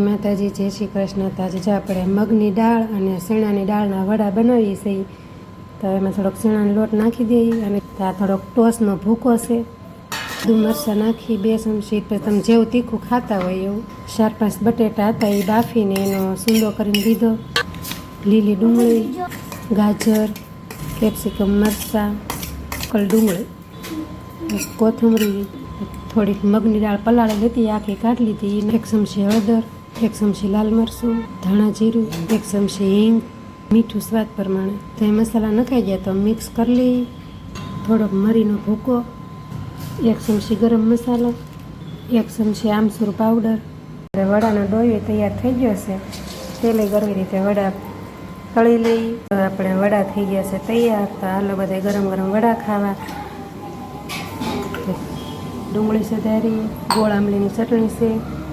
માતાજી, જય શ્રી કૃષ્ણ. તો આજે જો આપણે મગની દાળ અને શેણાની દાળના વડા બનાવીએ છીએ, તો એમાં થોડોક શેણાનો લોટ નાખી દઈએ અને આ થોડોક ટોસનો ભૂકો છે. દુ મરચાં નાખી બે ચમચી તમે જેવું તીખું ખાતા હોય એવું. ચાર પાંચ બટેટા હતા, એ બાફીને એનો સૂંદો કરીને દીધો. લીલી ડુંગળી, ગાજર, કેપ્સિકમ મરચાં, કલ ડુંગળી. કોથમરી, થોડીક મગની દાળ પલાળી લીધી આખી કાઢી લીધી. એક ચમચી હળદર એક ચમચી લાલ મરચું ધાણા જીરું, એક ચમચી હિંગ, મીઠું સ્વાદ પ્રમાણે. તો એ મસાલા નખાઈ ગયા તો મિક્સ કરી લઈ થોડોક મરીનો ભૂકો, એક ચમચી ગરમ મસાલો, એક ચમચી આમસૂર પાવડર વડાનો ડોયો તૈયાર થઈ ગયો છે. તેલે ગરવી રીતે વડા તળી લઈ હવે આપણે વડા થઈ ગયા છે તૈયાર. તો આલો બધા ગરમ ગરમ વડા ખાવા. ડુંગળી સુધારી ગોળ આંબલીની ચટણી છે.